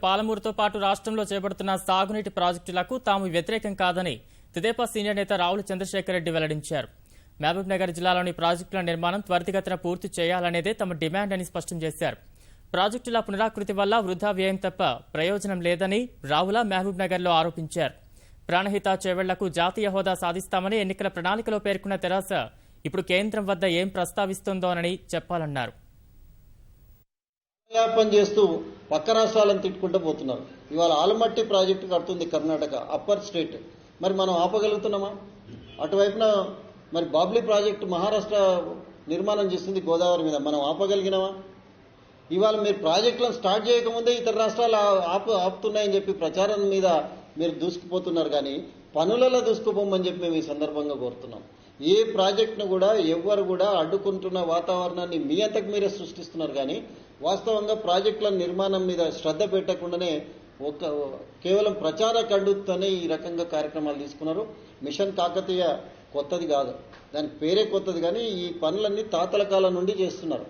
పాలమూరుతో పాటు రాష్ట్రంలో చేపడుతున్న సాగునీటి ప్రాజెక్టులకు తాము వ్యతిరేకం కాదని తెదేపా సీనియర్ నేత రావుల చంద్రశేఖర్ రెడ్డి వెల్లడించారు. మహబూబ్ నగర్ జిల్లాలోని ప్రాజెక్టుల నిర్మాణం త్వరితగతిన పూర్తి చేయాలనేదే తమ డిమాండ్ అని స్పష్టం చేశారు. ప్రాజెక్టుల పునరాకృతి వల్ల వృధా వ్యయం తప్ప ప్రయోజనం లేదని రావుల మహబూబ్ నగర్లో ఆరోపించారు. ప్రాణహిత చేవెళ్ళకు జాతీయ హోదా సాధిస్తామని ఎన్నికల ప్రణాళికలో పేర్కొన్న తెరాస ఇప్పుడు కేంద్రం వద్ద ఏం ప్రస్తావిస్తోందోనని చెప్పాలన్నారు. చేస్తూ పక్క రాష్ట్రాలను తిట్టుకుంటూ పోతున్నారు. ఇవాళ ఆలమట్టి ప్రాజెక్టు కడుతుంది కర్ణాటక అప్పర్ స్టేట్. మరి మనం ఆపగలుగుతున్నామా? అటువైపున మరి బాబ్లీ ప్రాజెక్టు మహారాష్ట్ర నిర్మాణం చేస్తుంది గోదావరి మీద. మనం ఆపగలిగినామా ఇవాళ మీరు ప్రాజెక్టులను స్టార్ట్ చేయకముందే ఇతర రాష్ట్రాలు ఆపు ఆపుతున్నాయని చెప్పి ప్రచారం మీద మీరు దూసుకుపోతున్నారు కానీ పనులలో దూసుకుపోమని చెప్పి మేము ఈ సందర్భంగా కోరుతున్నాం. ఏ ప్రాజెక్ట్ను కూడా ఎవ్వరు కూడా అడ్డుకుంటున్న వాతావరణాన్ని మీ అంతకు మీరే సృష్టిస్తున్నారు కానీ వాస్తవంగా ప్రాజెక్టుల నిర్మాణం మీద శ్రద్ధ పెట్టకుండానే ఒక కేవలం ప్రచార కండుతోనే ఈ రకంగా కార్యక్రమాలు తీసుకున్నారు. మిషన్ కాకతీయ కొత్తది కాదు. దాని పేరే కొత్తది కానీ ఈ పనులన్నీ తాతల కాలం నుండి చేస్తున్నారు.